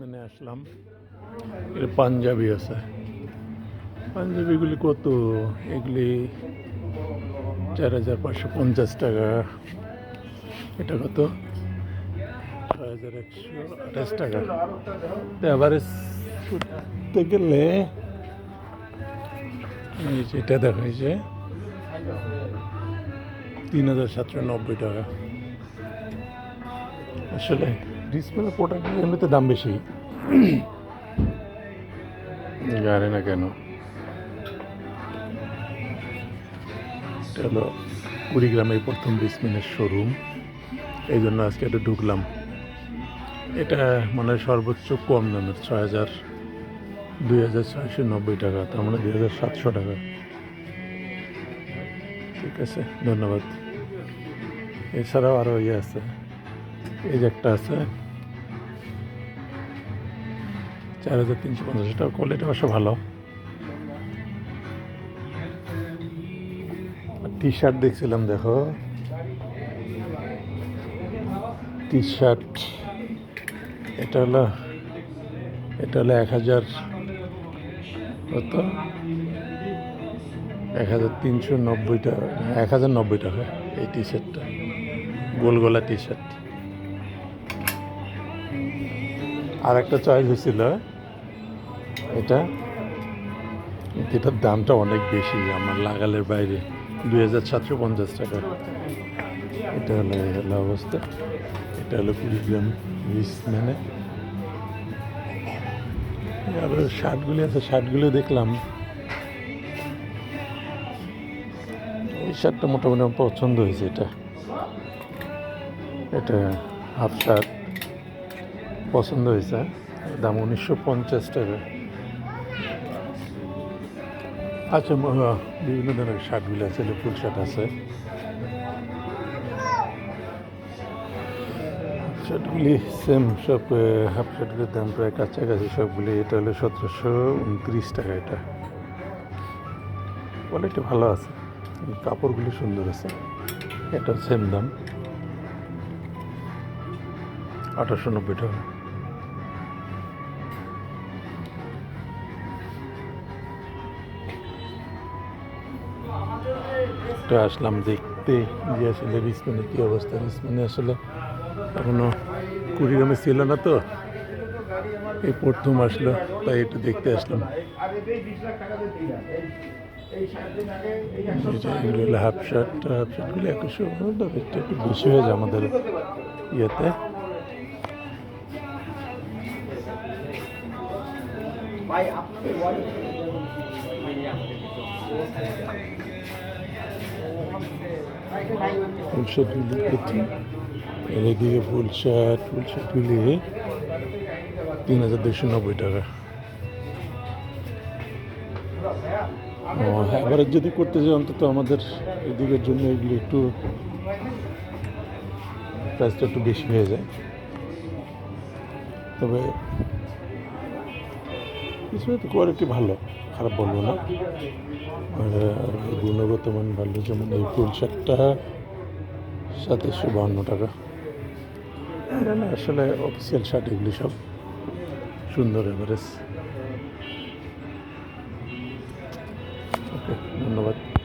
রিসমেনে আসলাম। এর পাঞ্জাবি আছে। পাঞ্জাবিগুলি কত? এগুলি চার হাজার পাঁচশো পঞ্চাশ টাকা। এটা কত? ছয় হাজার একশো আঠাশ টাকা। তো এভারেজ করতে গেলে এটা দেখা হয়েছে, তিন হাজার সাতশো নব্বই টাকা। আসলে ডিসপ্লে প্রোডাক্টের এমনিতে দাম বেশি। জানি না কেন। হলো কুড়িগ্রামের প্রথম ডিসপ্লের শোরুম এই জন্য আজকে একটু ঢুকলাম। এটা মানে সর্বোচ্চ কম দামের ছয় হাজার দুই হাজার ছয়শো নব্বই টাকা তার মানে দুই হাজার সাতশো টাকা। ঠিক আছে ধন্যবাদ। এছাড়াও আরও ইয়ে আছে। এই যে একটা আছে চার হাজার তিনশো পঞ্চাশ। টাকা কোয়ালিটি অবশ্য ভালো। টি শার্ট দেখছিলাম, দেখো। টি শার্ট এটা হলো এটা হলো এক হাজার, কত? এক হাজার তিনশো নব্বই টাকা, এক হাজার নব্বই টাকা এই টি। শার্টটা গোলগোলা টি শার্ট আর একটা চয়েস হয়েছিল। এটা? এটার দামটা অনেক বেশি, আমার লাগালের বাইরে দুই হাজার সাতশো পঞ্চাশ টাকা। এটা হলো হলো অবস্থা। এটা হলো কুড়িগ্রাম মানে। আর শার্টগুলি আছে, শার্টগুলো দেখলাম। এই শার্টটা মোটামুটি আমার পছন্দ হয়েছে এটা। এটা হাফ শার্ট। পছন্দ হয়েছে। দাম উনিশশো পঞ্চাশ টাকা। আচ্ছা বিভিন্ন ধরনের শার্টগুলো আছে ফুল শার্ট আছে। শার্টগুলি সেম সব হাফ শার্টগুলির দাম প্রায় কাছাকাছি সবগুলি। এটা হলো সতেরোশো উনত্রিশ টাকা এটা। কোয়ালিটি ভালো আছে কাপড়গুলি সুন্দর আছে। এটা সেম দাম। আঠারোশো নব্বই টাকা। তো আসলাম দেখতে যে আসলে রিসমানের কী অবস্থা? রিসমানে আসলে এখনও কুড়িগ্রামে ছিল না তো। এই প্রথম আসলো, তাই একটু দেখতে আসলাম। হাফ শার্ট হাফ শার্টগুলো একুশশো একটু একটু বেশি হয়ে যায় আমাদের ইয়েতে। ফুল শার্টগুলি দেখছি এর এদিকে ফুল শার্ট, ফুল শার্টগুলি তিন হাজার দুশো নব্বই টাকা। এবার যদি করতে যাই অন্তত আমাদের এদিকের জন্য এগুলি একটু প্রাইসটা একটু বেশি হয়ে যায়। তবে কিছু কোয়ালিটি ভালো, খারাপ বলব না। গুণগত মান ভালো, যেমন এই ফুল শার্টটা সাতাশশো বাহান্ন টাকা। এটা না, আসলে অফিসিয়াল শার্ট এগুলি সব সুন্দর এভারেজ ওকে, ধন্যবাদ।